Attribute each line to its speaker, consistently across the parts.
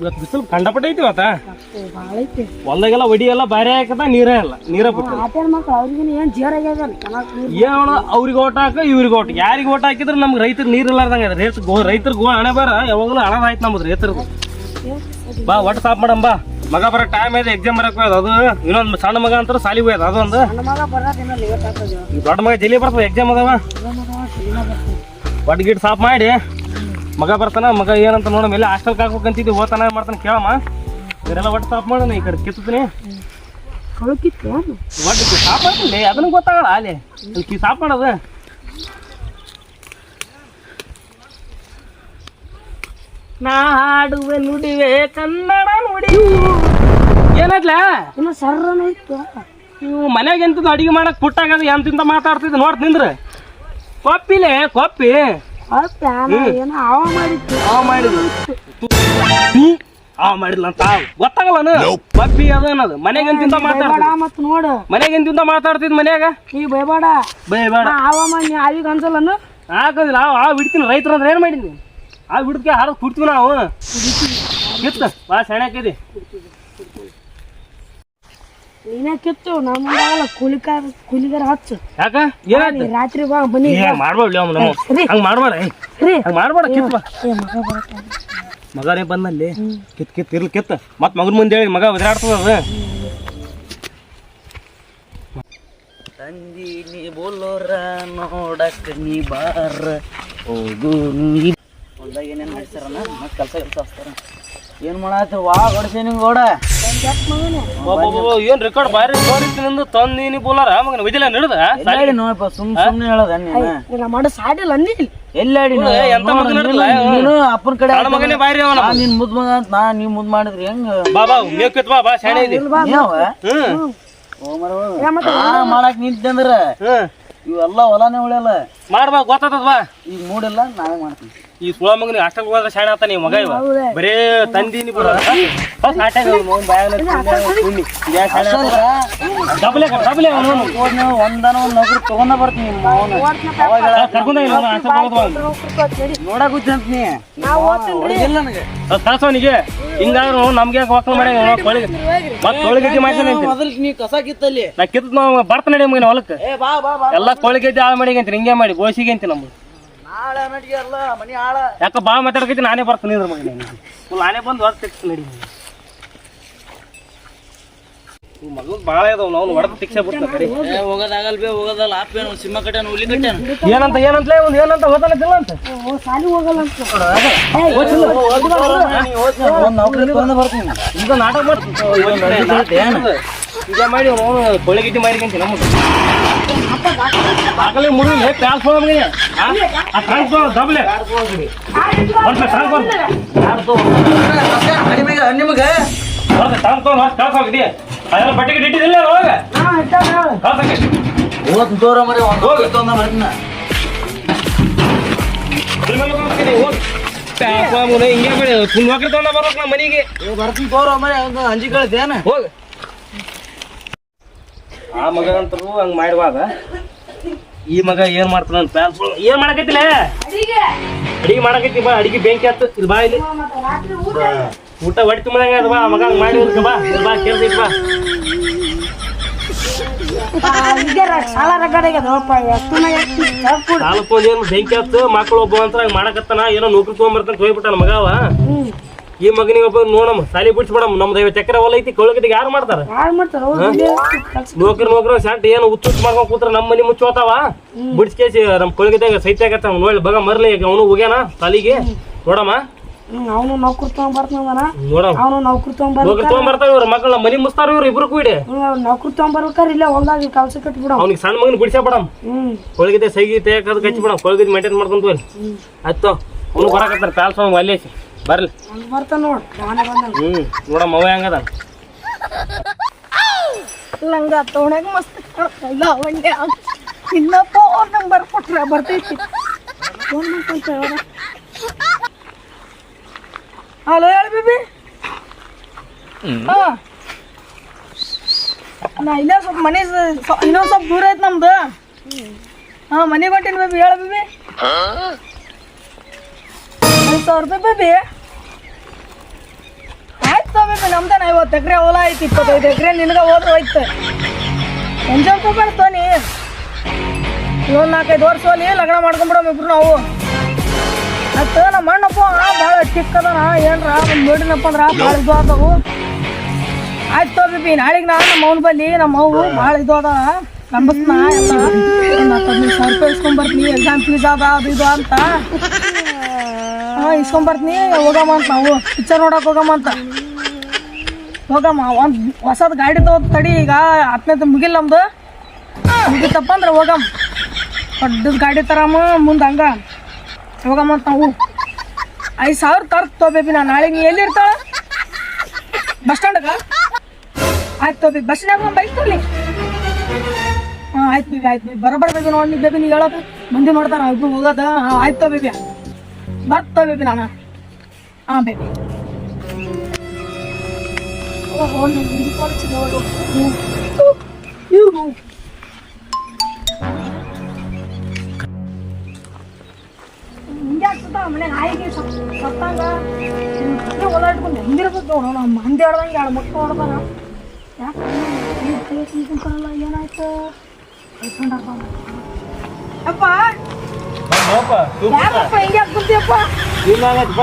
Speaker 1: ಇವತ್ತು ಬಿಸಿಲು ಕಂಡಪಟ್ಟೆ ಐತಿ ಇವತ್ತ?
Speaker 2: ಭಾಳ ಐತಿ.
Speaker 1: ಹೊಲ್ದಾಗೆಲ್ಲ ಒಡಿ ಎಲ್ಲ ಬಾರಿ ಹಾಕದ ನೀರೇ ಇಲ್ಲ ನೀರ ಬಿಟ್ಟು
Speaker 2: ಆಟೇನ್ ಮಕ್ಳು ಅವ್ರಿಗಿನ ಏನ್ ಜೇರ್ ಆಗ್ಯಾದ?
Speaker 1: ಏನು ಅವ್ರಿಗೆ ಓಟ್ ಹಾಕ ಇವ್ರಿಗೆ ಓಟ್ ಯಾರಿಗೆ ಓಟ್ ಹಾಕಿದ್ರೆ ನಮ್ಗೆ ರೈತರು ನೀರು ಇಲ್ಲಾರ್ದಂಗ ಅದ ರೈತ ಗೋ ರೈತರ ಗೋ ಹಣೆ ಬರ ಯಾವಾಗಲೂ ಹಣ ಆಯ್ತು ನಮ್ದು ರೈತರದು. ಬಾ ಒಟ್ಟು ಸಾಪ್ ಮಾಡಮ್ ಬಾ. ಮಗ ಬರೋ ಟೈಮ್ ಇದೆ ಎಕ್ಸಾಮ್ ಬರಕ್ ಹೋಯ್ತು ಅದು ಇನ್ನೊಂದು ಸಣ್ಣ ಮಗ ಅಂತ ಸಾಲಿಗೆ ಹೋಯ್ತು ಅದೊಂದು. ದೊಡ್ಡ ಮಗ ಜಲ್ಲಿ ಬರ್ತದೆ ಎಕ್ಸಾಮ್ ಅದಾವ. ಒಟ್ಟು ಗಿಟ್ ಸಾಪ್ ಮಾಡಿ. ಮಗ ಬರ್ತಾನ ಮಗ ಏನಂತ ನೋಡೋ ಮೇಲೆ ಹಾಸ್ಟೆಲ್ ಅಂತಿದ್ದೆ ಹೋತಾನ ಮಾಡ್ತಾನ ಕೇಳಮ್ಮ. ಇದೆಲ್ಲ ಒಟ್ಟು ಸ್ಟಾಪ್ ಮಾಡೋಣ ಈ ಕಡೆ
Speaker 2: ಕಳ್ಕಿತ್ತು
Speaker 1: ಒಟ್ಟು ಸಾಪ್ ಮಾಡ್ತೀನಿ ಅದನ್ನ ಗೊತ್ತಾಗಲ್ಲ ಅಲ್ಲಿ. ಈ ಸಾಪ್ ಮಾಡೋದು. ನಾ ಹಾಡುವೆ ನುಡಿವೆ ಕನ್ನಡ ನುಡಿ. ಏನಾದ್ಲ
Speaker 2: ಇನ್ನು ಸರ್ರನ ಇತ್ತು.
Speaker 1: ನೀವು ಮನ್ಯಾಗ ಎಂತದ್ದು ಅಡಿಗೆ ಮಾಡಕ್ ಪುಟ್ಟಾಗ ಎಂತಿಂತ ಮಾತಾಡ್ತಿದ್ದೆ ನೋಡ್ ನಿಂದ್ರ. ಕೊಪ್ಪಿಲೆ ಕೊಪ್ಪಿ.
Speaker 2: ಅಪ್ಪ ಏನೋ ಅವ ಮಾಡಿತ್ತು
Speaker 1: ಮಾಡಿದ್ಲು ನೀ ಅವ ಮಾಡಿದ್ಲ ಅಂತ ಗೊತ್ತಾಗಲ್ಲ ಕೊಪ್ಪಿ ಅದೇನದು ಮಾತಾಡ ಎಂತಿಂತ
Speaker 2: ಬೇಡ
Speaker 1: ಮಾತಾಡ್ತಿದ್
Speaker 2: ಮತ್ ನೋಡು.
Speaker 1: ಮನ್ಯಾಗ ಎಂತಿಂತ ಮಾತಾಡ್ತಿದ್ ಮನ್ಯಾಗ?
Speaker 2: ನೀ ಬೈಬೇಡ
Speaker 1: ಬೇಡ.
Speaker 2: ನಾ ಅವ ಮಾಡಿ ಅವಿಗೆ ಅನ್ಸಲ್ಲನು
Speaker 1: ಹಾಕೋದಿಲ್ಲ ಆ ಆ ಬಿಡ್ತೀನಿ ರೈತರು ಅಂದ್ರೆ ಏನು ಮಾಡಿದ್ನಿ? ಆ ಬಿಡ್ಕೆ ಹಾರ ಕುಡ್ತೀವಿ ನಾವು. ಕಿತ್ತ ಬಾ ಸೆಣಕಿದಿ
Speaker 2: ನೀನೇ ಕಿತ್ತು ನಮ್ಮಲ್ಲ ಕೂಲಿಕಾರ ಕೂಲಿಗಾರ ಹಚ್ಚು.
Speaker 1: ಯಾಕ? ಏನಾಯ್ತು?
Speaker 2: ನೀ ರಾತ್ರಿ ಬಾ ಬನ್ನಿ.
Speaker 1: ನಮ್ಮ. ಹಂಗೆ ಮಾಡ್ಬೇಡ ಹಂಗ್ ಮಾಡ್ಬೇಡ ಕಿತ್ ಬಾ.
Speaker 2: ಏ ಮಗ ಬರತ್ತ
Speaker 1: ಮಗನೇ ಬಂದಲ್ಲಿ. ಕಿತ್ ಕಿತ್ ಇರ್ಲಿ ಕಿತ್ತ. ಮತ್ ಮಗನ ಮುಂದೆ ಹೇಳಿ ಮಗ ಒದರಾಡ್ತದ ಅದು.
Speaker 3: ತಂದಿ ನೀ ಬೋಲೋರ ನೋಡಕ್ ನೀ ಬಾರ. ಹೋಗು ನೀ. ಹೊಲ್ದಾಗ ಏನೇನು ಮಾಡ್ತಾರನ ಮತ್ತೆ ಕೆಲಸ ಕೆಲಸ ಹಚ್ತಾರ ಏನು ಮಾಡತ್ತ? ವಾ ಹೊಡ್ಸಿ ನಿಂಗ್ ಗೋಡ.
Speaker 1: ಏನ್ ರೆಕಾರ್ಡ್ ಬಾರಿ ತೋರಿಸ್ತೀನಿ ತಂದೀನಿ ಬೋಲಾರ? ಮಗನ ವಿಜಯ ನಡೆದ
Speaker 3: ಎಲ್ಲಾಡಿ ನೋಡಪ್ಪ ಸುಮ್ ಸುಮ್ಮನೆ ಹೇಳದ ನೀನು.
Speaker 2: ಮಾಡು ಸಾಡಿಲ್ಲ ಅಂದಿ
Speaker 3: ಎಲ್ಲಾಡಿ
Speaker 1: ಎಂತ
Speaker 3: ನೀನು ಅಪ್ಪನ ಕಡೆ
Speaker 1: ಮಗನೇ ಬಾರಿ ಅವನ
Speaker 3: ನಿನ್ ಮುದ್ ಮಗ ಅಂತ ನಾ ನೀ ಮುದ್ ಮಾಡಿದ್ರಿ ಹೆಂಗ?
Speaker 1: ಬಾ ಬಾ ಮೇವ್ ಕಿತ್ ಬಾ ಬಾ ಶಾಣೆ ಇದೆ.
Speaker 3: ಮಾಡಕ್ ನಿಂತಂದ್ರ ಇವೆಲ್ಲ ಹೊಲಾನೇ ಉಳಿಯಲ್ಲ.
Speaker 1: ಮಾಡ್ಬಾ ಗೊತ್ತಾತದ ಬಾ.
Speaker 3: ಈಗ ಮೂಡಿಲ್ಲ ನಾವೇ ಮಾಡ್ತೀವಿ.
Speaker 1: ಈ ಸುಳ ಮಗನ ಹಾಸ್ಟೆಲ್ ಹೋದ್ರೆ ಶಾಣ ಆತ ನೀವು ಮಗ ಇವ? ಬರೇ ತಂದಿನಿ ಬಿಡ. ಡಬಲ್ ಡಬಲ್ ಅವನು
Speaker 3: ಒಂದನ ಒಂದ್ ನೌಕರಿ ತಗೊಂಡ ಬರ್ತೀನಿ
Speaker 1: ಹಾಸ್ಟೆಲ್ ಹೋಗೋದು
Speaker 3: ನೀ. ಇಲ್ಲ ನನಗೆ.
Speaker 1: ಹಿಂಗಾದ್ರು ನಮ್ಗೆ ಮಾಡಿ ಕೊಳಿಗೆ ಮತ್ತೆ ಕೊಳಿಗೆ ಮಾಡ್ತಾನೆ
Speaker 3: ಮೊದಲು ನೀ ಕಸ ಕಿತ್ತಲ್ಲಿ.
Speaker 1: ನಾ ಕಿತ್ತ ನಾವು ಬರ್ತಾನೆ ಮಗನ ಹೊಲಕ್ಕೆ
Speaker 3: ಏ ಬಾ ಬಾ ಬಾ
Speaker 1: ಎಲ್ಲ ಕೊಳಿಗೆ ಹಾಳು ಮಾಡಿ ಹಿಂಗೆ ಮಾಡಿ ಗೋಸಿಗೆ ಅಂತ ನಮ್ದು ಯಾಕ ಬಾ ಮಾತಾಡ್ಕೈತಿ ನಾನೇ ಬರ್ತೀನಿ ನಾನೇ. ಬಂದು ಹೊರ ತೆಗ್ತೀನಿ ನಡಿ. ಮಗು ಭಾಳ ಇದಾವ ನಾವು ಹೊಡೆದು ಕಡೆ.
Speaker 3: ಏ ಹೋಗೋದಾಗಲ್ ಬೇ ಹೋಗೋದಲ್ಲ ಆಪೇನು ಸಿಂಹ ಹುಲಿ
Speaker 1: ಏನಂತ ಏನಂತಲೇ ಒಂದು ಏನಂತ ಓದಲ್ಲ ಅಂತ?
Speaker 2: ಸಾಲಿ ಹೋಗಲ್ಲ ಅಂತ.
Speaker 3: ಒಂದ್ ನೌಕರಿ ಬರ್ತೀನಿ.
Speaker 1: ನಾಟಕ ಮಾಡ್ತೀನಿ. ಈಗ ಮಾಡಿ ಅವನು ಕೊಳಿಗಿಟ್ಟಿ ಮಾಡಿಕಂತಿ ನಮ್ಮದು ಆಗಲೇ ಮುರುಗಿ ಟ್ರಾನ್ಸ್ಫರ್ ಮಗನೇ ಆ? ಟ್ರಾನ್ಸ್ಫರ್ ಡಬ್ಲೆ. ಒಂದು ಟ್ರಾನ್ಸ್ಫರ್
Speaker 3: ನಿಮಗೆ
Speaker 1: ಅದೆಲ್ಲ ಬಟ್ಟೆಗೆ ಇಟ್ಟಿದಿಲ್ಲ ಅವಾಗ?
Speaker 3: ಓದ್ ದೂರ ಮರಿ ಒಂದ್
Speaker 1: ಹಿಂಗೆ. ಮಾಡಿ ಫುಲ್ ಬರ್ಬೇಕು ನಮ್ಮ ಮನೆಗೆ.
Speaker 3: ಬರ್ತೀನಿ ತೋರ ಮರಿ ಅಂಜಿ
Speaker 1: ಹೋಗ. ಆ ಮಗ ಅಂತರು ಹಂಗ ಮಾಡುವಾಗ ಈ ಮಗ ಏನ್ ಮಾಡ್ತಾನ ಏನ್ ಮಾಡಕತ್ತಿಲ್ಲ ಅಡಿಗೆ. ಮಾಡಕತ್ತಿ ಬಾ ಅಡಿಗೆ ಬೆಂಕಿ ಹತ್ತು ಇಲ್ಲಿ ಬಾ ಇಲ್ಲಿ.
Speaker 2: ಊಟ
Speaker 1: ಹೊಟ್ಟೆ ತುಂಬದಂಗ ಅದ ಬಾ ಮಗ ಮಾಡಿ ಹೋಗ್ಕ ಬಾ ಇಲ್ಲಿ ಬಾ ಕೇಳ್ದೈತಿ ಬಾ. ಏನು ಬೆಂಕಿ ಹತ್ತು ಮಕ್ಳು ಒಬ್ಬ ಅಂತ ಹಂಗ ಮಾಡಕತ್ತಾನ ಏನೋ ನೌಕರಿ ತೊಗೊಂಬರ್ತಾನ ಹೋಗ್ಬಿಟ್ಟಾನ ಮಗ ಅವ. ಈ ಮಗನಿಗೆ ಒಬ್ಬ ನೋಡಮ್ಮ ಸಾಲಿ ಬಿಡ್ಸ್ಬಿಡಮ್ ನಮ್ದು ಐವತ್ತು ಚಕ್ರ ಹೊಲ ಐತಿ ಕೊಳಗಡ್ಡಿಗೆ ಯಾರು ಮಾಡ್ತಾರ? ನೌಕರಿ ನೌಕರಿ ಶಾಂಟ್ ಏನು ಹುಚ್ಚು ಹುಚ್ಚು ಮಾಡ್ಕೊಂಡ್ ಕೂತ್ರ ನಮ್ಮ ಮನಿ ಮುಚ್ಚೋತಾವ ಬಿಡ್ಸ್ಕೇಸಿ ನಮ್ಮ ಕೊಳಗದಾಗ ಸೈತ ಆಗತ್ತ ನೋಡಿ ಬಗ ಮರ್ಲಿ ಅವನು ಹೋಗ್ಯಾನ ಸಾಲಿಗೆ. ನೋಡಮ್ಮ.
Speaker 2: ಅವನು ನೌಕರಿ ತಗೊಂಡ್ ಬರ್ತಾನ
Speaker 1: ನೋಡಮ್ಮ.
Speaker 2: ಅವನು ನೌಕರಿ ತಗೊಂಡ್
Speaker 1: ತೊಗೊಂಬರ್ತಾವ ಇವ್ರ ಮಕ್ಕಳ ಮನಿ ಮುಸ್ತಾರ ಇವ್ರು ಇಬ್ರು ಕೂಡಿ.
Speaker 2: ನೌಕರಿ ತಗೊಂಡ್ ಬರ್ಬೇಕಾರೆ ಇಲ್ಲ ಹೊಲ್ದಾಗ ಕೆಲ್ಸ ಕಟ್ಬಿಡ.
Speaker 1: ಅವ್ನಿಗೆ ಸಣ್ಣ ಮಗನ ಬಿಡಿಸ ಬಿಡಮ್ ಕೊಳಗಿದೆ ಸೈಗಿ ತೆಗದು ಕಚ್ಚಿ ಬಿಡಮ್ ಕೊಳಗಿದ್ ಮೇಂಟೈನ್ ಮಾಡ್ಕೊಂತ ಹೋಗ್ಲಿ ಆಯ್ತು ಅವ್ನು ಬರಾಕತ್ತಾರ ಪ್ಯಾಲ್ಸ್ ಅಲ್ಲೇ ಬರ್ಲಿ.
Speaker 2: ಬರ್ತಾನ ನೋಡ್
Speaker 1: ಹ್ಮ್ ನೋಡಮ್ಮ ಅವ ಹೆಂಗದ.
Speaker 2: ನಂಗ ತೊಗೊಳಕ್ ಮಸ್ತ್ ಕಾಣ್ತಲ್ಲ ಅವ್ರ ಇನ್ನ ಫೋನ್ ನಂಬರ್ ಕೊಟ್ರೆ ಬರ್ತೈತಿ. ಫೋನ್ ಮಾಡ್ಕೊಂತ ಹಲೋ ಹೇಳಿ ಬಿಬಿ. ಹಾ. ನಾ ಇಲ್ಲೇ ಸ್ವಲ್ಪ ಮನೆ ಇನ್ನೊಂದು ಸ್ವಲ್ಪ ದೂರ ಐತ್ ನಮ್ದು. ಹಾ ಮನೆ ಹೊಂಟೀನಿ ಬೇಬಿ ಹೇಳ ಬೇಬಿ. ಒಂದು ಸಾವಿರ ರೂಪಾಯಿ ಬೇಬಿ. ನಮ್ದೇನ ಐವತ್ತು ಎಕರೆ ಹೊಲ ಐತಿ ಇಪ್ಪತ್ತೈದು ಎಕರೆ ನಿನಗೆ ಹೋದ್ರೆ ಹೋಯ್ತು. ಎಂಜಾಯ್ ಮಾಡ್ತೋ ನೀ ಇನ್ನೊಂದು ನಾಲ್ಕೈದು ವರ್ಷ ಹೋಲಿ ಲಗ್ನ ಮಾಡ್ಕೊಂಬಿಡಮ್ ಇಬ್ರು ನಾವು. ಆಯ್ತು ನಮ್ಮ ಅಣ್ಣಪ್ಪ ಭಾಳ ಚಿಕ್ಕದನ. ಏನ್ರ ಒಂದು ನೋಡಿನಪ್ಪ ಅಂದ್ರ ಭಾಳ ಇದು ಆದವು. ಆಯ್ತು ತೋಬಿಪಿ ನಾಳೆಗೆ ನಾ ನಮ್ಮ ಅವ್ನ ಬಲ್ಲಿ ನಮ್ಮ ಅವು ಭಾಳ ಇದು ಅದ ನಂಬಸ್ನ ಎಲ್ಲ. ಒಂದು ಹತ್ತು ಹದಿನೈದು ಸಾವಿರ ರೂಪಾಯಿ ಇಸ್ಕೊಂಬರ್ತೀನಿ ಎಕ್ಸಾಮ್ ಫೀಸ್ ಅದ ಅದು ಇದು ಅಂತ. ಹಾಂ ಇಸ್ಕೊಂಬರ್ತೀನಿ ಹೋಗಮ್ಮ ಅಂತ ನಾವು. ಪಿಕ್ಚರ್ ನೋಡಕ್ ಹೋಗಮ್ಮ ಅಂತ. ಹೋಗಮ್ಮ ಒಂದು ಹೊಸದು ಗಾಡಿ ತಗೋದ್ ತಡಿ ಈಗ ಹತ್ತನೇ ಮುಗಿಲ್ ನಮ್ದು. ಮುಗಿತಪ್ಪ ಅಂದ್ರೆ ಹೋಗಮ್ಮ. ದೊಡ್ಡದು ಗಾಡಿ ತರಮ್ಮ ಮುಂದೆ ಹಂಗ. ಹೋಗಮ್ಮ ಅಂತ ನಾವು ಐದು ಸಾವಿರ ತರ್ತು ತೋಬೇಬಿ ನಾ, ನಾಳೆ ನೀ ಎಲ್ಲಿ ಇರ್ತಾಳ ಬಸ್ ಸ್ಟ್ಯಾಂಡ್ಗ ಆಯ್ತು ತೋಬಿ ಬಸ್ ಸ್ಟ್ಯಾಂಡ್ ಬೈಕ್ ತೋಲಿ ಹಾಂ, ಆಯ್ತು ಬೇಬಿ ಆಯ್ತು ಬೇಬಿ. ಬರೋಬ್ಬರ ಬೇಬಿ ನೋಡಿ ಬೇಬಿ, ನೀ ಹೇಳೋದು. ಮಂದಿ ನೋಡ್ತಾರ ಇಬ್ರು ಹೋಗೋದ. ಆಯ್ತು ಬೇಬಿ. ಬರ್ತಾ ಬೇಬಿ ನಾನು. ಹಾಂ, ಬೇಬಿ. ಓಹೋ ನಿಮ್ಗೆ ಕಾಲೇಜಿಗೆ ಹೋಗು. ಇವ್ರು ಹಿಂಗೆ ಓದಾಡ್ಕೊಂಡು ಮನೆ ನಾಯಿಗೆ ಸತ್- ಸತ್ತಂಗ ಹಿಂಗೆ ಓಡಾಡ್ಕೊಂಡು ಹೆಂಗಿರ್ಬೇಕು ನೋಡು ನಮ್ಮ ಮಂದಿ ಆಡ್ದಂಗೆ ಎರಡು ಮಕ್ಕಳು ಹೊಡ್ದಾರ ಯಾಕೆ? ಏನಾಯ್ತು? ಅಪ್ಪ! ಯಾಕಪ್ಪ ಹಿಂಗೆ ಕುಂತಿಯಪ್ಪ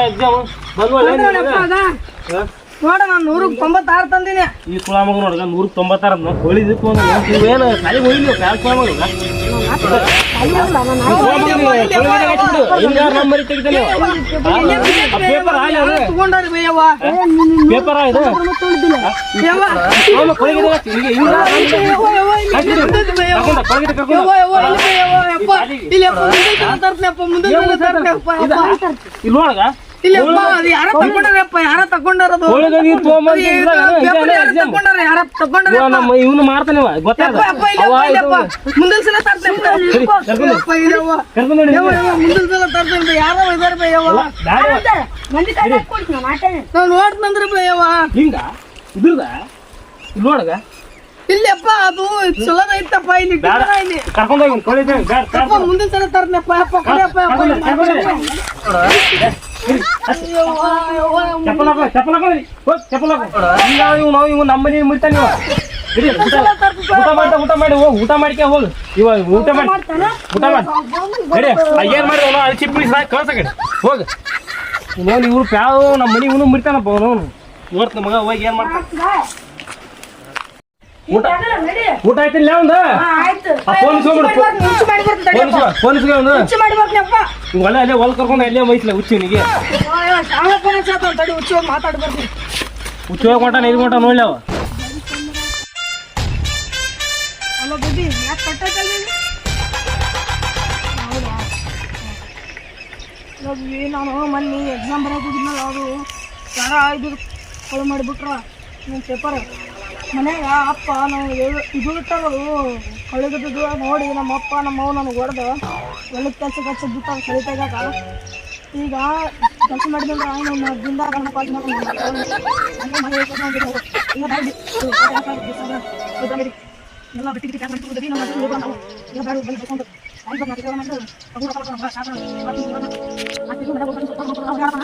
Speaker 1: ಎಕ್ಸಾಮ್ ಬಂದ್ವಲ್ಲ
Speaker 2: ನೋಡಪ್ಪ ಅದ. ನೋಡ ನಾನು ನೂರಕ್ಕೆ ತೊಂಬತ್ತಾರು ತಂದಿನಿ
Speaker 1: ಈ ಕುಳ ಮಗ ನೋಡ್ಗ ತೊಂಬತ್ತಾರು ಕಾಲ್ ಕುಳ ಮಗ ಹಿಂಗಾರ ನಂಬರ್ ತೆಗಿತಾನೆ ಪೇಪರ್ ಇದು ನೋಡಗ
Speaker 2: ಇಲ್ಲಪ್ಪ, ಅದು ಯಾರ ತಗೊಂಡಾರಪ್ಪ, ಯಾರ ತಗೊಂಡಾರದು.
Speaker 1: ತೊಗೊಂಬಂದು
Speaker 2: ಯಾರೋ
Speaker 1: exam.
Speaker 2: ತಗೊಂಡಾರ, ಯಾರೋ ತಗೊಂಡಾರ,
Speaker 1: ನಮ್ಮ ಇವನು
Speaker 2: ಮುಂದಿನ ಸಲ ಮುಂದಿನ ಸಲ ತರ್ತೀನಿ, ಯಾರೋ ಇದಾರೆ ಬೇ, ಯವ್ವ. ನಾವ್ ನೋಡ್ತಂದ್ರೆ ಬೇ, ಯವ್ವ.
Speaker 1: ಹಿಂಗ ಇದ್ರದ ನೋಡಗ?
Speaker 2: ಇಲ್ಲಪ್ಪ ಅದು ಚಲೋ ಐತಪ್ಪ ಇಲ್ಲಿ ಇಲ್ಲಿ.
Speaker 1: ಕರ್ಕೊಂಡು ಹೋಗಿ ಕೊಳಿದೆ ಬೇಡ
Speaker 2: ಮುಂದಿನ ಸಲ ತರ್ತೀನಪ್ಪ
Speaker 1: ಅಪ್ಪ ಹಾಕೋ ಹೋಗಿ ಹಾಕೋ ಇರಿ, ಊಟ ಊಟ ಊಟ ಮಾಡಿ ಹೋಗಿ ಊಟ ಇವಾಗ ಊಟ ಮಾಡಿ ಊಟ ಮಾಡಿ ನಡಿ ಏನ್ ಮಾಡಿ ಅವನು ಅಲ್ಲಿ ಚಿಪ್ಪಿ ಕಳ್ಸ ಕಡೆ ಹೋಗ ಇನ್ನೊಂದು ಇವ್ರು ನಮ್ಮ ಮನೆ ಇವನು ಮುರಿತಾನಪ್ಪ ಅವನು ಮಗ ಹೋಗಿ ಏನ್ ಮಾಡ್ತಾನ ಊಟ ಊಟ ಆಯ್ತಿಲ್ಲ ಒಂದು? ಫೋನ್ ಫೋನ್ ಒಳ್ಳೆ ಅಲ್ಲೇ ಹೊಲ್ ಕರ್ಕೊಂಡು ಅಲ್ಲೇ ವಹಿಸ್ಲ
Speaker 2: ಹುಚ್ಚಿ ನಿಗೆ
Speaker 1: ಹುಚ್ಚು ಹೋಗಿ ಹೊಂಟಾನ ಇದು ಹೊಂಟ ನೋಡ್ಲಿ ಅವ.
Speaker 2: ನೀನು? ಮೊನ್ನೆ ಎಕ್ಸಾಮ್ ಬರೋದಿಲ್ಲ ಅದು ಯಾರ ಇದು ಕಳು ಮಾಡಿಬಿಟ್ರ ನನ್ನ ಪೇಪರ್ ಮನ್ಯಾಗ ಅಪ್ಪ ನಾವು ಇದು ಇಟ್ಟರು ಕಳಿಗದ್ದು ನೋಡಿ ನಮ್ಮ ಅಪ್ಪ ನಮ್ಮ ಅವ್ವ ನನಗೆ ಹೊಡೆದು ಒಳ್ಳೆ ಕೆಲಸ ಕೆಲಸ ಬಿಟ್ಟಾಗ ಕಲಿತಾಗ ಈಗ ಕೆಲಸ ಮಾಡಿದ್ರೆ ಅವನು ದಿಂದ ನಮ್ಮ ಹೋಗೋಣ ಎಲ್ಲ ಬೇಡ ಬಂದು ಹೇಳ್ತಾನ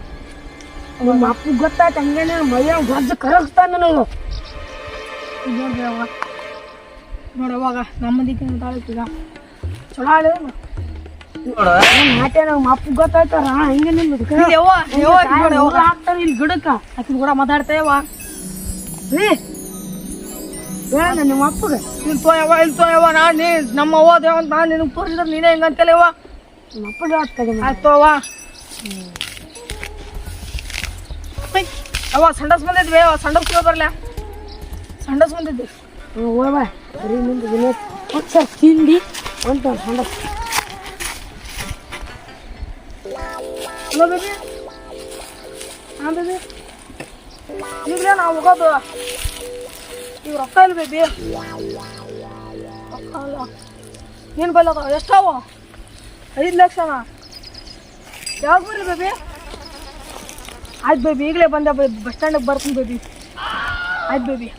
Speaker 2: ನಿಮ್ಮ ಅಪ್ಪ ಗೊತ್ತಾಯ್ತು ಹಂಗೇನೆ ಮೈಯ ಗಜ್ಜ ಕರಗಿಸ್ತಾನೆ ನನಗೆ ನೋಡವಾಗ ನಮ್ಮ ಮಂದಿಗೆ ಈಗ ಚಲೋ ಆಳಿದ ನಾಟ್ಯ ನಮ್ಮ ಅಪ್ಪ ಗೊತ್ತಾಯ್ತಾರ? ಹಿಂಗೆ ಹಾಕ್ತಾರ ಇಲ್ಲಿ ಗಿಡಕ್ಕ ಆಕಿನ ಕೂಡ ಮಾತಾಡ್ತೇವ ರೀ ಹೇಳ ನಿಮ್ಮ ಅಪ್ಪಗೆ. ಇಲ್ಲಿ ತೋಯವ ಇಲ್ಲಿ ತೋಯವ ನಾನು ನೀ ನಮ್ಮ ಅವ್ವ ದೇವ ಅಂತ ನಾನು ನಿನಗೆ ತೋರಿಸಿದ್ರೆ ನೀನೇ ಹಿಂಗೆ ಅಂತಲೇವ ನಿಮ್ಮ ಅಪ್ಪಗೆ ಆಯ್ತು ಅವ್ವ ಐ, ಅವ್ವ ಸಂಡಸ್ ಬಂದಿದ್ವಿ ಅವ ಸಂಡಸ್ ಬರ್ಲ. ಸಂಡಸ್ ಬಂದಿದ್ವಿ. ಹೋಗ್ಬ ಬರೀ ತಿಂಡಿ. ಅಂತ ಸಂಡಸ್. Hello baby. ಹಾಂ ಬೇಬಿ. ಈಗಲೇ ನಾವು ಹೋಗೋದು. ಈಗ ರೊಕ್ಕ ಇಲ್ಲ ಬೇಬಿ. ರೊಕ್ಕ ಅಲ್ಲ ನೀನು ಬಲ್ಲ ಎಷ್ಟಾವ ಐದು ಲಕ್ಷನಾ? ಯಾವಾಗ ಬರ್ರಿ ಬೇಬಿ? ಆಯ್ತು ಬೇಬಿ ಈಗಲೇ ಬಂದೆ ಬಸ್ ಸ್ಟ್ಯಾಂಡಿಗೆ ಬರ್ತೀನಿ ಬೇಬಿ ಆಯ್ತು ಬೇಬಿ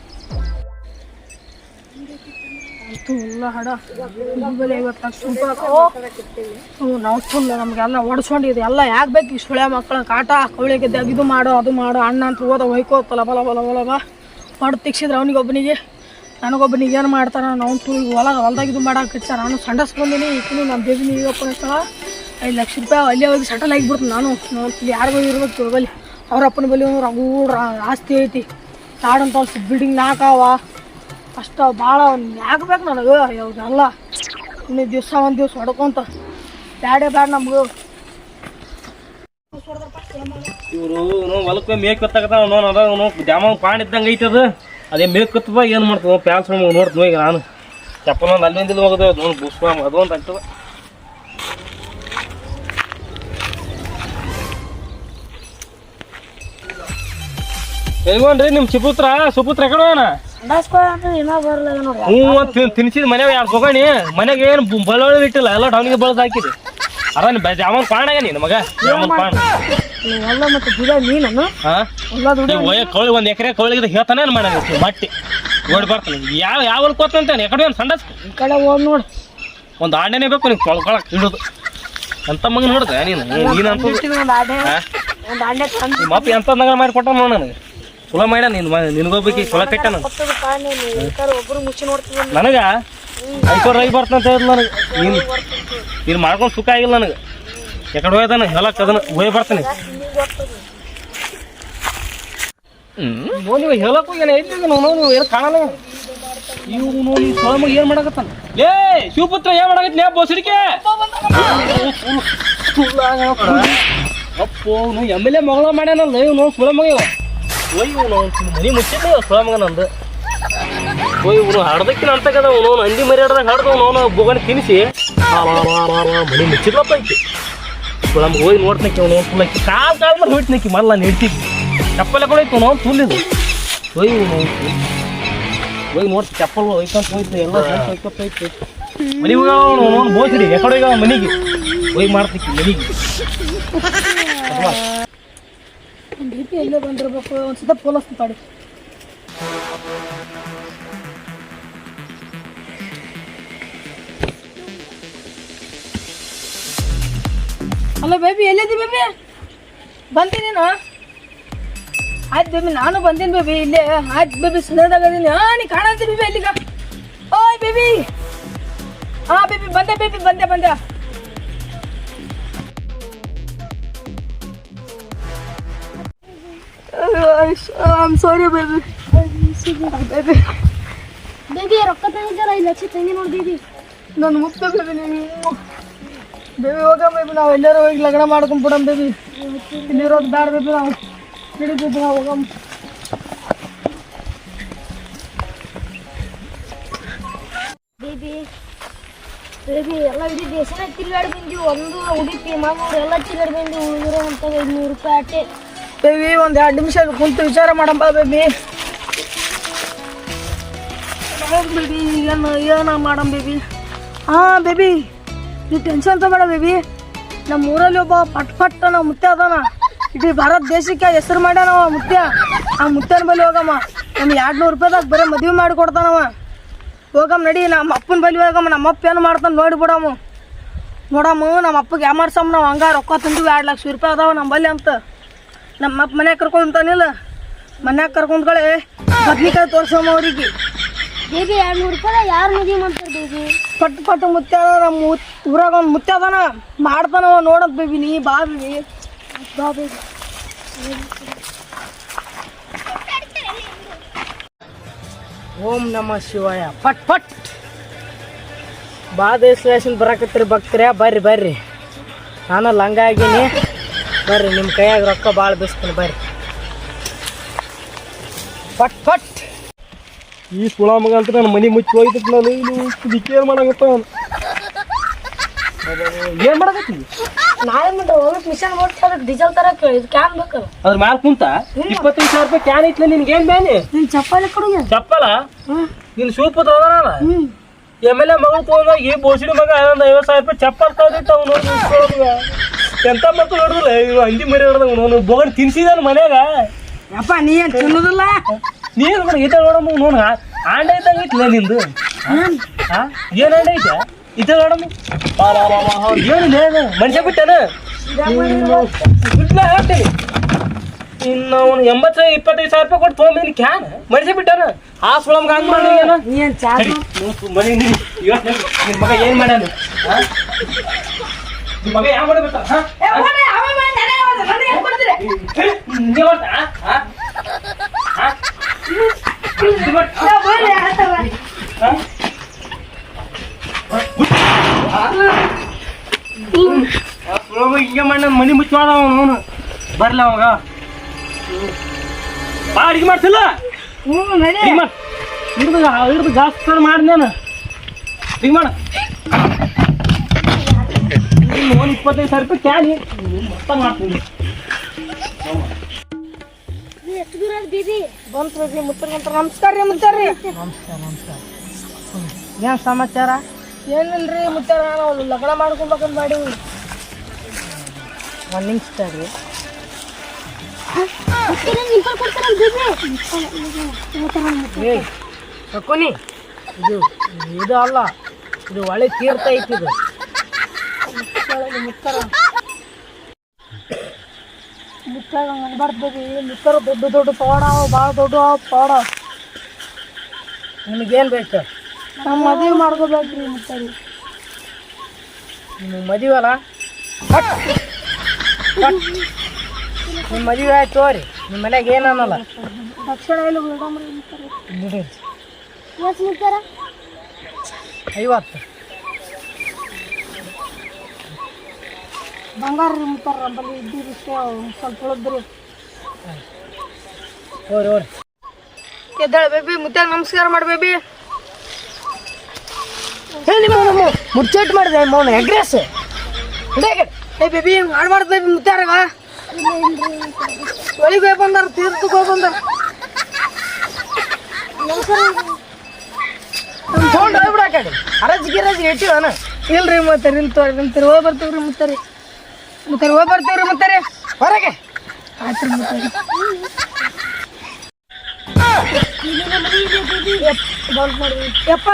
Speaker 2: ಅಂತೂ ಎಲ್ಲ ಲಕ್ಷ ರೂಪಾಯಿ ನಾವು ಫುಲ್ ನಮಗೆಲ್ಲ ಎಲ್ಲ ಯಾಕೆ ಬೇಕು ಈ ಸುಳೆ ಮಕ್ಕಳ ಕಾಟ, ಕವಳಿಗೆ ಇದು ಮಾಡೋ, ಅದು ಮಾಡೋ. ಅಣ್ಣ ಅಂತ ಹೋದ ಹೊಯ್ಕೋತಲ ಬಲ ಬಲ ಬಲ, ಬಾ. ಮಾಡಿ ತಿಕ್ಸಿದ್ರೆ ಅವನಿಗೊಬ್ಬನಿಗೆ. ನನಗೊಬ್ಬನಿಗೆ ಏನು ಮಾಡ್ತಾನೆ? ನಾವು ತು ಹೊಲ ಹೊಲ್ದಾಗ ಇದು ಮಾಡಕ್ಕೆ ಹಚ್ಚಾರ ನಾನು ಸಂಡಸ್ ಬಂದೀನಿ ನಮ್ಮ ಬೇಬಿನ ಈಗ ಐದು ಲಕ್ಷ ರೂಪಾಯಿ ಅಲ್ಲೇ ಹೋಗಿ ಸಟಲ್ ಆಗಿಬಿಡ್ತು. ನಾನು ಯಾರಿಗೂ ಇರ್ಬೇಕು ತಿಳ್ಬಲ್ಲಿ ಅವ್ರ ಅಪ್ಪನ ಒಂದು ರಗೂಡ್ ಆಸ್ತಿ ಐತಿ. ತಾಡಂತ ಬಿಲ್ಡಿಂಗ್ ನಾಲ್ಕಾವ ಅಷ್ಟ ಭಾಳ ಯಾಕೆ ಬೇಕು ನನಗೆ. ಯಾವ್ದಲ್ಲ ಇನ್ನೂ ದಿವಸ ಒಂದು ದಿವ್ಸ ಹೊಡ್ಕೊಂತ. ಬ್ಯಾಡೇ ಬ್ಯಾಡ ನಮ್ಗೆ.
Speaker 1: ಇವರು ಹೊಲಕ್ಕೆ ಮೇಕ್ ಕತ್ತಾಕತ್ತಾವ ನೋನ್ ಅದ ದ್ಯಾಮ ಇದ್ದಂಗೆ ಐತೆ ಅದು. ಅದೇ ಮೇಕ್ ಕತ್ತದ, ಏನು ಮಾಡ್ತದ? ಪ್ಯಾನ್ಸ್ ನೋಡ್ತೀನಿ ಈಗ ನಾನು. ಚಪ್ಪಲ್ ಅಲ್ಲಿಂದ ಹೋಗದ ಅದೊಂದು ಬುಸ್ವ ಅದು ಆಗ್ತದೆ ಆಗ್ತದ ಎಲ್ಗೋನ್ರಿ ನಿಮ್ ಸುಪುತ್ರ? ಸುಪುತ್ರ ಹ್ಞೂ ಅಂತ ತಿನ್ಸಿದ ಮನ್ಯಾಗ ಯಾರು ಹೋಗೋಣಿ? ಮನ್ಯಾಗ ಏನು ಬಳ್ಳೊಳ್ಳಿ ಇಟ್ಟಿಲ್ಲ ಎಲ್ಲ ಡೌನಿಗೆ ಬಳದ ಹಾಕಿದ್ರಿ ಅದನ್ನ ಜಾಮನ್ ಪಾಣಾಗ ನೀನು ಮಗ. ಜಾಮನ್ ಕೌಳಿ ಒಂದು ಎಕರೆ ಕೌಳಿಗೆ ಹೇಳ್ತಾನೆ ಮಾಡ ಮಟ್ಟಿ. ಓಡಿ ಬರ್ತಾನೆ. ಯಾವ ಯಾವ ಕೋತಂತಾನೆ ಎಕಡೆ ಒಂದು ಸಂಡಸ್
Speaker 2: ಈ ಕಡೆ ಹೋಗಿ ನೋಡಿ.
Speaker 1: ಒಂದು ಆಣೆನೇ ಬೇಕು ನೀವು ತೊಳ್ಕೊಳಕ್ ಇಡುದು ಅಂತ ಮಗ ನೋಡ್ದೆ ನೀನು. ಎಂತ ನಗರ ಮಾಡಿ ಕೊಟ್ಟ ನೋಡ ನನಗೆ. ಕುಲ ಮಾಡ ನೀನ್ ನಿನಗೊಬ್ಬಕ್ಕೆ ಚಲೋ ಕೆಟ್ಟ ನಾನು ನನಗ ಐಕೋರ್ ರೈ ಬರ್ತಂತ ಹೇಳಿದ್ ನನಗೆ ನೀನು ನೀನು ಮಾಡ್ಕೊಂಡು ಸುಖ ಆಗಿಲ್ಲ ನನಗೆ ಎಕಡೆ ಹೋಯ್ತಾನೆ ಹೇಳಕ್ ಅದನ್ನ ಹೋಯ್ ಬರ್ತಾನೆ ನೋಡಿ ಹೇಳಕ್ ಹೋಗ್ಯಾನ ಐತಿ ನಾವು ನಾವು ಏನು ಕಾಣಲ್ಲ ಇವು ನೋಡಿ ಸೊಳಮಗ ಏನು ಮಾಡಕತ್ತಾನ ಲೇ ಶಿವಪುತ್ರ ಏನು ಮಾಡಕತ್ತಿ ನೀ ಬೋಸಡಿಕೆ ಅಪ್ಪೋ ನೀವು ಎಂ ಎಲ್ ಎ ಮಗಳ ಮಾಡ್ಯಾನಲ್ಲ ಇವ್ ನೋಡ್ ಸುಳ ಮಗ ಇವ ಓಯ್ ಮನೆ ಮನಿ ಮುಚ್ಚಿದ್ದೆ ಸುಳ ಮಗ ನಂದು ಓಯ್ ಇವನು ಹಾಡ್ದಕ್ಕಿನ ಅಂತಕದ ಅವನು ಹಂದಿ ಮರಿ ಹಡ್ದಾಗ ಹಡ್ದವ್ ಅವನು ಬೋಗನ ತಿನ್ನಿಸಿ ಮನಿ ಮುಚ್ಚಿದ್ಲಪ್ಪ ಐತಿ ನಮ್ಗೆ ಹೋಗಿ ನೋಡ್ತನಕ್ಕೆ ಅವನು ಫುಲ್ ಕಾಲ್ ಕಾಲ್ ಮೇಲೆ ಹೊಯ್ತನಕ್ಕೆ ಮಲ್ಲ ನಿಡ್ತಿದ್ವಿ ಚಪ್ಪಲ್ ಕೊಡೈತು ನಾವು ತುಲ್ಲಿದು ಹೋಯ್ ಇವನು ಹೋಗಿ ನೋಡಿ ಚಪ್ಪಲ್ ಒಯ್ಕೊಂತ ಹೋಯ್ತು, ಎಲ್ಲ ಒಯ್ಕೊತ ಹೋಯ್ತು. ಮನೆಗೆ ಹೋಗ ಅವನು ಎಕಡೆ ಹೋಗ ಮನೆಗೆ. ಹೋಗಿ ಮಾಡ್ತಿಕ್ಕಿ ಮನೆಗೆ.
Speaker 2: ಒಂದು ರೀತಿ ಎಲ್ಲೇ ಬಂದಿರಬೇಕು ಒಂದು ಸತ ಪೊಲೀಸ್ ತಾಡಿ ಹಲೋ ಬೇಬಿ ಎಲ್ಲಿದ್ದಿ ಬೇಬಿ ಬಂದಿ ನೀನು. ಆಯ್ತು ಬೇಬಿ ನಾನು ಬಂದೀನಿ ಬೇಬಿ ಇಲ್ಲೇ. ಆಯ್ತು ಬೇಬಿ ಸುಂದರದಾಗ ಅದೀನಿ ಹಾಂ ನೀ ಕಾಣಂತಿ ಬೇಬಿ ಎಲ್ಲಿಗ ಓಯ್ ಬೇಬಿ ಹಾಂ ಬೇಬಿ ಬಂದೆ ಬೇಬಿ ಬಂದೆ ಬಂದೆ. I'm sorry baby baby
Speaker 4: baby ರೊಕ್ಕ ತಂದಿದ್ದಲ್ಲ ಐದು ಲಕ್ಷ ತಂಗಿ ನೋಡಿ ಬೇಬಿ
Speaker 2: ನಾನು ಮುಗ್ದ ಬೇಬಿ ನೀವು ಬೇಬಿ ಹೋಗ ಬೇಬಿ ನಾವು ಎಲ್ಲರೂ ಹೋಗಿ ಲಗ್ನ ಮಾಡ್ಕೊಂಡ್ ಬಿಡಮ್ ಬೇಬಿ ಇಲ್ಲಿರೋದು ಬ್ಯಾಡ ಬೇಬಿ ನಾವು ನಡಿ ನಾವು ಹೋಗಮ್
Speaker 4: ಬೇಬಿ ಬೇಬಿ ಎಲ್ಲ ಇಡೀ ದೇಶನ ತಿರುಗಾಡಿ ಬಂದ್ವಿ. ಒಂದು ಉಡುಪಿ ಮಂಗಳೂರು ಎಲ್ಲ ತಿರುಗಾಡಿ ಬಂದ್ವಿ. ಉಳಿದಿರೋ ಅಂತ ಐದುನೂರು ರೂಪಾಯಿ ಅಟ್ಟೆ.
Speaker 2: ಬೇಬಿ, ಒಂದು ಎರಡು ನಿಮಿಷ ಕುಂತು ವಿಚಾರ ಮಾಡಮ್ಮ ಬೇಬಿ. ಬೇಬಿ, ಏನು ಏನು ಮಾಡಮ್ ಬೇಬಿ? ಹಾಂ, ಬೇಬಿ, ನೀ ಟೆನ್ಷನ್ ತಗೋಬೇಡ ಬೇಬಿ. ನಮ್ಮ ಊರಲ್ಲಿ ಒಬ್ಬ ಪಟ್ ಪಟ್ ನಾವು ಮುತ್ತೆ ಅದಾನ. ಇಡೀ ಭಾರತ ದೇಶಕ್ಕೆ ಹೆಸರು ಮಾಡ್ಯಾನವ ಮುತ್ಯ. ಆ ಮುತ್ಯನ ಬಲಿ ಹೋಗಮ್ಮ. ನಮ್ಗೆ ಎರಡು ನೂರು ರೂಪಾಯಿದಾಗ ಬರೀ ಮದುವೆ ಮಾಡಿ ಕೊಡ್ತಾನವ ಹೋಗಮ್ಮ ನಡಿ ನಮ್ಮ ಅಪ್ಪನ ಬಳಿ ಹೋಗಮ್ಮ ನಮ್ಮ ಅಪ್ಪ ಏನು ಮಾಡ್ತಾನೆ ನೋಡಿ ಬಿಡಮ್ಮ ನೋಡಮ್ಮ ನಮ್ಮ ಅಪ್ಪಗೆ ಯಾಮಾರ್ಸಮ್ಮ ನಾವು ಹಂಗ ರೊಕ್ಕ ತಂದು ಎರಡು ಲಕ್ಷ ರೂಪಾಯಿ ಅದಾವ ನಮ್ಮ ಬಳಿ ಅಂತ. ನಮ್ಮ ಅಪ್ಪ ಮನ್ಯಾಗ ಕರ್ಕೊಂತಾನಿಲ್ಲ ಮನ್ಯಾಗ ಕರ್ಕೊಂಡ್ಗಳೇ ಬದ್ನಿಕಾಯಿ ತೋರ್ಸಮ್ಮ ಅವ್ರಿಗೆ.
Speaker 4: ಬೇಬಿ ಎರಡು ನೂರು ರೂಪಾಯಿ ಯಾರು ಮದುವೆ ಮಾಡ್ತಾರೆ ಬೇಬಿ?
Speaker 2: ಪಟ್ಟು ಪಟ್ಟು ಅದ ನಮ್ಮ ಊರಾಗ ಒಂದು ಅದಾನ. ಮಾಡ್ತಾನವ ಬೇಬಿ ನೀ ಬಾ ಬೇಬಿ. ಬಾ ಬೇಬಿ. ಓಂ ನಮ ಶಿವಾಯ. ಪಟ್ ಪಟ್. ಬಾ ದೇಶ ಬರಾಕತ್ರಿ ಭಕ್ತರ್ಯಾ ಬರ್ರಿ ಬರ್ರಿ. ನಾನು ಲಂಗ ಆಗೀನಿ. ಬರ್ರಿ ನಿಮ್ಮ ಕೈಯಾಗ ರೊಕ್ಕ ಭಾಳ ಬಿಸ್ತೀನಿ ಬರ್ರಿ. ಪಟ್ ಪಟ್.
Speaker 1: ಈ ಸುಳ ಮಗ ಅಂತ ನನ್ನ ಮನೆ ಮುಚ್ಚಿ ಹೋಯ್ತು ನಾನು. ಇಲ್ಲಿ ದಿಕ್ಕೇನು ಮಾಡಾಕತ್ತ ಏನು ಮಾಡಕತ್ತಿ?
Speaker 4: ನಾಳೆ ಮತ್ತೆ ಹೋಗ್ಬೇಕು ಮಿಷನ್ ಅದಕ್ಕೆ ಡೀಸೆಲ್ ತರ ಇದು ಕ್ಯಾನ್ ಬೇಕಲ್ಲ
Speaker 1: ಅದ್ರ ಮ್ಯಾಲ ಕುಂತ ಇಪ್ಪತ್ತೈದು ಸಾವಿರ ರೂಪಾಯಿ ಕ್ಯಾನ್ ಐತ್ಲ ನಿನ್ಗೆ ಏನ್ ಬೇನೆ?
Speaker 4: ನಿನ್ ಚಪ್ಪಲಿ ಕೊಡುಗೆ.
Speaker 1: ಚಪ್ಪಲ?
Speaker 4: ಹ್ಮ್.
Speaker 1: ನಿನ್ ಸೂಪ್ ತಗೋದಾನ
Speaker 4: ಹ್ಮ್.
Speaker 1: ಎಂ ಎಲ್ ಎ ಮಗಳು ತಗೊಂಡ ಈ ಬೋಸಿಡಿ ಮಗ ಐವತ್ತು ಸಾವಿರ ರೂಪಾಯಿ ಚಪ್ಪಲ್ ತಗೋದಿತ್ತು ಅವ್ನು. ಎಂತ ಮಕ್ಕಳು ನೋಡಿದ್ರಲ್ಲ ಇವ್ರು ಹಂದಿ ಮರಿ ಹೊಡೆದಂಗ ನೋನು ಬೋಗಣಿ ತಿನ್ಸಿದಾನ ಮನ್ಯಾಗ
Speaker 2: ಅಪ್ಪ ನೀ ಏನ್ ತಿನ್ನೋದಿಲ್ಲ
Speaker 1: ನೀನು ಕೂಡ ಈತ ನೋಡಮ್ಮ ನೋಡ ಆಂಡ ಇದ್ದಂಗ ಐತಿಲ್ಲ ನಿಂದು ಹಾ ಏನ್ ಆಂಡ ಐತೆ ಈತ ನೋಡಮ್ಮ ಏನು ಏನು ಮನುಷ್ಯ ಬಿಟ್ಟನ ಬಿಟ್ಲಾ ಹೇಳ್ತೀನಿ ಇನ್ನು ಅವನು ಎಂಬತ್ತು ಇಪ್ಪತ್ತೈದು ಸಾವಿರ ರೂಪಾಯಿ ಕೊಟ್ಟು ತೊಗೊಂಬಂದಿನಿ ಕ್ಯಾನ್ ಮನುಷ್ಯ ಬಿಟ್ಟನ ಆ ಸುಳಮ್ಗ ಹಂಗ್ ಮಾಡಿ ಏನೋ ನೀನು ನಿನ್- ನಿನ್ ಮಗ ಏನ್ ಮಾಡ್ಯಾನ ನಿನ್ ಮಗ ಯಾವ ಮಾಡ್ಬೇಕ ಹಿಂಗೆ ಮಾಡಿ ನನ್ನ ಮನಿ ಮುಚ್ಚವಾದ ಅವನು ಬರ್ಲ ಅವಾಗ. ಬಾ ಅಡಿಗೆ ಮಾಡ್ತಿಲ್ಲ
Speaker 2: ಹ್ಞೂ ನಡಿ.
Speaker 1: ಮಾಡ್ ಹಿಡ್ದು ಹಿಡ್ದು ಜಾಸ್ತಿ ಮಾಡಿ ನಾನು. ಅಡಿಗೆ ಮಾಡ. ಒಂದು ಇಪ್ಪತ್ತೈದು ಸಾವಿರ ರೂಪಾಯಿ ಕ್ಯಾನಿ ಮೊತ್ತ ಮಾಡ್ತೀನಿ.
Speaker 2: ಮುತ್ತರ ನಮಸ್ಕಾರ ರೀ ಮುತ್ತಾರ ರೀ. ಏನ್ ಸಮಾಚಾರ? ಏನಿಲ್ರಿ ಮುತ್ತಾರ ನಾವು ಲಗ್ನ ಮಾಡ್ಕೊಬೇಕಂತ ಮಾಡಿ ಒಂದು ನಿಮಿಷ ರೀ ಇದು ಇದು ಅಲ್ಲ ಇದು ಒಳ್ಳೆ ತೀರ್ಥ ಐತಿ ಇದು. ಮಾಡ್ಬೇಡಿ ಮುತ್ತರ. ದೊಡ್ಡ ದೊಡ್ಡ ಪವಾಡ ಅವ ಭಾಳ ದೊಡ್ಡ ಅವ ಪವಾಡ ನಿಮಗೇನು ಬೇಕು? ನಮ್ಮ ಮದುವೆ ಮಾಡ್ಕೋಬೇಕ್ರಿ ನಿಮ್ಮ ಮದುವೆ ಅಲ್ಲ? ಕಟ್ ಕಟ್ ನಿಮ್ಮ ಮದುವೆ ಆಯ್ತು ತೋರಿ. ನಿಮ್ಮ ಮನ್ಯಾಗ ಏನು ಅನ್ನಲ್ಲ.
Speaker 4: ದಕ್ಷಿಣ ಎಲ್ಲ
Speaker 2: ಬಿಡಿ
Speaker 4: ಎಷ್ಟು ಮುಟ್ಟಾರ
Speaker 2: ಐವತ್ತು.
Speaker 4: ಬಂಗಾರ ರೀ ಮುಟ್ಟಾರ ನಮ್ಮಲ್ಲಿ ಇದ್ದಿದ್ದು ಸ್ವಲ್ಪ ಉಳಿದ್ರಿ.
Speaker 2: ಓರಿ ಓರಿ. ಎದ್ದಾಳ ಬೇಬಿ ಮುತ್ತಾಗ ನಮಸ್ಕಾರ ಮಾಡಿ ಬೇಬಿ. ಹೇಳಿ ಮೌನ ಮುಚ್ಚಟ್ ಮಾಡಿದೆ ಮೌನ ಎಗ್ರೆಸ್ ಏ ಬೇಬಿ ಮಾಡ್ಬಾರ್ದು ಬೇಬಿ ಮುತ್ತಾರಾಗ ಒಳಗೆ ಹೋಗಿ ಬಂದಾರ ತೀರ್ಥಕ್ಕೆ ಹೋಗಿ ಬಂದಾರ. ತೊಗೊಂಡು ಹೋಗ್ಬಿಡ ಕಡೆ. ಅರಜ್ ಗಿರಜ್ ಇಟ್ಟಿವನ ಇಲ್ರಿ ಮತ್ತೆ ತೋರಿ ನಿಂತಿರಿ ಹೋಗಿ ಬರ್ತೀವ್ರಿ ಮುತ್ತಾರಿ ಮುತ್ತಾರಿ ಹೋಗಿ ಬರ್ತೇವ್ರಿ ಮುತ್ತಾರಿ ಹೊರಗೆ. ಆಯ್ತು ಯಪ್ಪ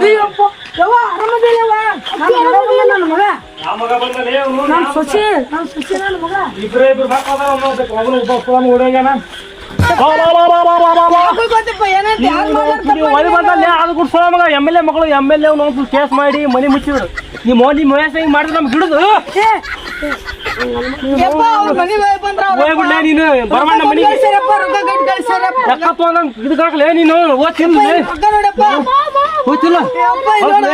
Speaker 2: ಅಯ್ಯಪ್ಪ, ಯವ್ವ ಆರಾಮದಿಲ್ಲವ್ವ ನಾನು ಆರಾಮದಿಲ್ಲ ನನ್ನ ಮಗ. ನಾನು ಸೊಸೆ ನಾನು ಸೊಸೆ ನನ್ನ ಮಗ.
Speaker 1: ಅವನು ಒಬ್ಬ ಸುಳಮ ಅದು ಸುಳ ಮಗ ಎಂ ಎಲ್ ಎ ಮಗಳು ಎಂ ಎಲ್ ಎ ಕೇಸ್ ಮಾಡಿ ಮನಿ ಮುಚ್ಚಿಬಿಡು ನಿಮ್ಮ ಮೋದಿ ಮಹೇಶ್ ಹಿಂಗ್ ಮಾಡಿದ್ರೆ ನಮ್ಗೆ ಹಿಡಿದು ಹೋಗ್ಬಿಡ್ಲೆ ನೀನು ಬರಮಣ್ಣ ಮನಿಗೆ
Speaker 2: ರೊಕ್ಕ
Speaker 1: ತೊಗೊಂಡ್ ನೀನು ಓದ್ತಿಲ್ಲ ಓದ್ತಿಲ್ಲ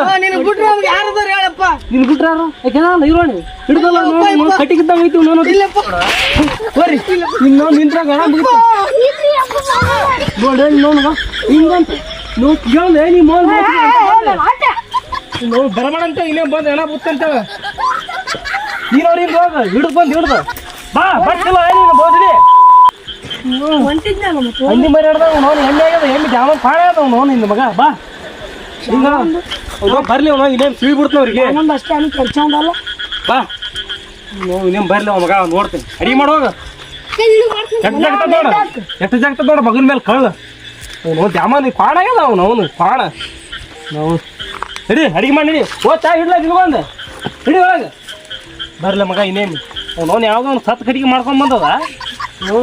Speaker 2: ಆ, ನಿನಗ್ ಬಿಟ್ರೆ ನಮ್ಗೆ ಯಾರದಾರ ಹೇಳಪ್ಪ.
Speaker 1: ನಿನ್ ಯಾಕೆಲ್ಲ ಇರೋಣಿ. ಹಿಡ್ದಲ್ಲ ಕಟ್ಟಿಗಿದ್ದಂಗ ಐತಿ ನೋನು
Speaker 2: ಇಲ್ಲಪ್ಪ
Speaker 1: ಬರ್ರಿ ಇನ್ನು ನಿಂತ್ರಾಗ ನೋಡಿ ನೋಡು ಹಿಂಗಂತ. ನೀವು ಕೇಳ್ದೆ ನೀ ಮೋಲ್ ನೀವು ಬರಬೇಡ ಅಂತ ಇನ್ನೇ ಬಂದು ಹೆಣ ಬುತ್ತಂತ ನೀನು ಅವ್ರಿಗೆ ಹೋಗ ಹಿಡಿದು ಬಂದು ಹಿಡ್ದು. ಬಾ ಬಟ್ಟಿಲ್ಲ ನೀನು ಬೋದ್ರಿ ಹಂದಿ ಮರಿ ಹಿಡ್ದ ನೋನು ಎಣ್ಣೆ ಆಗ್ಯದ ಎಣ್ಣೆ ಜಾಮನ್ ಪಾಣ ಅದ ಅವ್ನು ನಿನ್ನ ಮಗ. ಬಾ. ಹಿಂಗ ಅವ್ನು. ಬರ್ಲಿ ಅವನು ಇನ್ನೇನು ಸಿಳಿ ಬಿಡ್ತಾನ ಅವ್ರಿಗೆ.
Speaker 2: ಒಂದ್ ಅಷ್ಟೇ ಅನ್ನ ಕೆಲಸ ಒಂದಲ್ಲ
Speaker 1: ಬಾ. ಇನ್ನೇನು ಬರ್ಲಿ ಅವ ಮಗ ನೋಡ್ತೀನಿ. ಅಡಿ ಮಾಡುವಾಗ ಎಷ್ಟು ಜಾಗತ ನೋಡ ಎಷ್ಟು ಜಾಗ್ತ ನೋಡ ಮಗನ ಮೇಲೆ ಕಳ್ಳ. ಅವನು ಜಾಮಾನ್ ಪಾಣ ಆಗ್ಯದ ಅವನು ಅವನು ಪಾಣ ನಾವು ಹಿಡಿ ಅಡಿಗೆ ಮಾಡಿ ಹಿಡಿ ಓ ಚಾ ಹಿಡ್ಲ ನಿಲ್ಗೊಂದು ಹಿಡಿ ಒಳಗೆ. ಬರ್ಲ ಮಗ ಇನ್ನೇನು. ಅವ್ನು ಅವ್ನು ಯಾವ್ದೋ ಒಂದು ಸತ್ ಕಡಿಗೆ ಮಾಡ್ಕೊಂಡ್ ಬಂದದ. ಹ್ಞೂ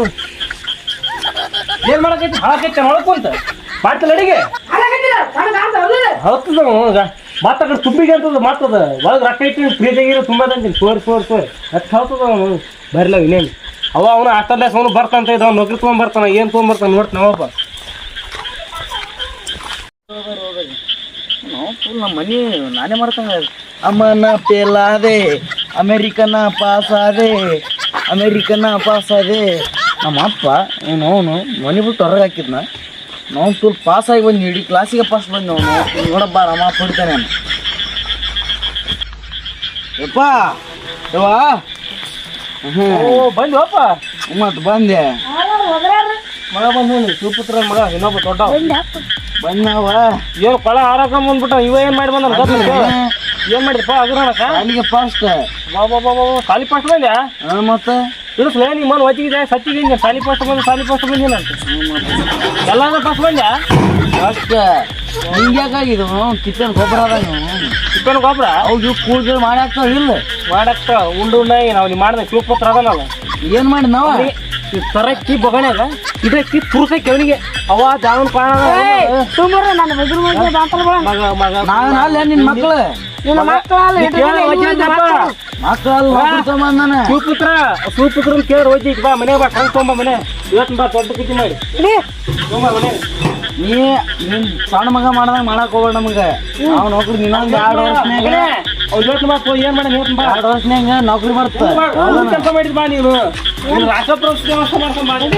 Speaker 1: ಏನು ಮಾಡಕೈತಿ? ಹಾಕೈತಿ ಮಾಡ್ಕೊಂತ ಮಾಡ್ತಿಲ್ಲ ಅಡಿಗೆ. ಹೌದು ಮಗ. ಮತ್ತ ಕಡೆ ತುಂಬಿಗೆ ಅಂತದ ಮಾತದ ಒಳಗೆ ರೊಕ್ಕ ಇಟ್ಟು ಫ್ರೀಜಾಗಿರೋ ತುಂಬದಂತೀನಿ ಸೋರಿ ಸೋರ್ ಸೋರ್. ಅಷ್ಟು ಹೌತದ ಅವನು ಬರ್ಲ ಇನ್ನೇನು? ಅವ ಅವನು ಆಟಲ್ಲೇ ಅವನು ಬರ್ತಂತ ಇದ್ದ. ಅವ್ನು ನೌಕರಿ ತೊಗೊಂಬರ್ತಾನ ಏನು ತೊಗೊಂಬರ್ತಾನೆ ಬರ್ತಾನ ನೋಡ್ತಾನ ಅವಪ್ಪ
Speaker 3: ನಮ್ಮ ಮನೆ ನಾನೇ ಅಮ್ಮನ ಪೇಲಾದೆ ಅಮೇರಿಕನ ಪಾಸ್ ಆದೆ ಅಮೇರಿಕನ ಪಾಸ್ ಆದೆ. ನಮ್ಮ ಅಪ್ಪ ಅವನು ಅವನು ಮನೆ ಬಿಟ್ಟು ಹೊರಗೆ ಹಾಕಿದ್ನ. ನಾವು ತುಲ್ ಪಾಸ್ ಆಗಿ ಬಂದು ಇಡೀ ಕ್ಲಾಸಿಗೆ ಪಾಸ್ ಬಂದು ಅವನು. ನೋಡಪ್ಪ ನಮ್ಮ ಅಪ್ಪ ಹೊಡಿತಾನೆ ಅವನು ಯಪ್ಪ ಯವ್ವ.
Speaker 1: ಅಪ್ಪ?
Speaker 3: ಮತ್ತೆ ಬಂದೆ.
Speaker 1: ಮಗ ಬಂದು ಸೂಪುತ್ರ ಮಗ ಇನ್ನೊಬ್ಬ ದೊಡ್ಡ
Speaker 3: ಬಂದವ
Speaker 1: ಏನು ಕೊಳ ಹಾರಾಕೊಂಡ್ ಬಂದ್ಬಿಟ್ಟ ಇವ ಏನು ಮಾಡಿ ಬಂದ ಏನ್ ಮಾಡಿದ್ರಪ್ಪ? ಅಗ್ರಹಣಕ
Speaker 3: ಅಲ್ಲಿಗೆ ಫಾಸ್ಟ್
Speaker 1: ಬಾ ಬಾ ಬಾ ಬಾ. ಸಾಲಿ ಬಂದ್ಯಾ?
Speaker 3: ಮತ್ತೆ?
Speaker 1: ಇಳಿಸ್ಲೇ ನಿಮ್ಮ ಮನೆ ಒತ್ತಿಗಿದೆ. ಸತ್ತಿಗೆ ಸಾಲಿ ಪೋಸ್ಟ್ ಬಂದು ಸಾಲಿ ಪೋಸ್ಟ್ ಬಂದಿಲ್ಲ ಅಂತ. ಎಲ್ಲಾದ್ರೂ ಪಾಸ್ ಬಂದ್ಯಾ?
Speaker 3: ಫಸ್ಟ್ ಹಿಂಗೆ ಯಾಕಾಗಿದ್ದು ಕಿಚನ್ ಗೊಬ್ಬರ ಅದ ನೀವು
Speaker 1: ಚಿಕ್ಕನ ಗೊಬ್ಬರ?
Speaker 3: ಅವು ಕೂಡ್ಗಳು ಮಾಡಾಕ್ತಾವ ಇಲ್ಲ.
Speaker 1: ಮಾಡಾಕ್ತಾವ. ಉಂಡು ಉಂಡಾಗಿ ನಾವು ನೀವು ಮಾಡಿದ ಶಿವಪುತ್ರ ಅದಲ್ಲ
Speaker 3: ಏನು ಮಾಡಿ ನಾವ?
Speaker 1: ಈ ತರಕ್ಕಿ ಬಗಣ್ಯಾಗ ಇದಕ್ಕಿ ತುರ್ಸಕ್ಕೆ ಅವನಿಗೆ ಅವ ದಾವನ್ ಪಾನ
Speaker 2: ಸುಮ್ಮನೆ ನನ್ನ ಮಗಳು ಮಾತಾಡ್ಬೇಡ
Speaker 1: ಮಗ ಮಗ
Speaker 3: ಅಲ್ಲ ನಿನ್ನ ಮಕ್ಕಳು
Speaker 2: ನಿನ್ನ ಮಕ್ಕಳಲ್ಲ
Speaker 1: ನೀ ಕೇಳ ವಜ್ಜಾಯ್ತಪ್ಪ.
Speaker 3: ಮಕ್ಕಳು ಅಲ್ಲ ಸಂಬಂಧನ
Speaker 1: ಶಿವಪುತ್ರ ಶಿವಪುತ್ರ ಕೇಳಿ ಹೋಯ್ತಿ ಬಾ ಮನೆ ಬಾ ಕಳ್ಕೊಂಬ ಮನೆ. ಇವತ್ತು ಬಾ ದೊಡ್ಡ ಕಿಚ್ಚಿ ಮಾಡಿ. ತೊಂಬ ಮನೆ.
Speaker 3: ನೀ ನಿನ್ ಸಣ್ಣ ಮಗ ಮಾಡ್ದಂಗ ಮಾಡಕ್ ಹೋಗ್ಬೇಡ ನಮಗೆ. ನಾವು ನೌಕರಿ ನಿನ್ನ ಎರಡು ವರ್ಷನ್ಯಾಗ
Speaker 1: ಯೋಚನೆ ತೋ, ಏನ್ ಮಾಡಿ ಯೋಚನೆ ಬಾ.
Speaker 3: ಎರಡು ವರ್ಷನ್ಯಾಗ ನೌಕರಿ ಬರ್ತ
Speaker 1: ಕೆಲಸ ಮಾಡಿದ್ ಬಾ ನೀನು ರಾಷ್ಟ್ರ ವ್ಯವಸ್ಥೆ ಮಾಡ್ಕೊಂಡ್ ಮಾಡಿ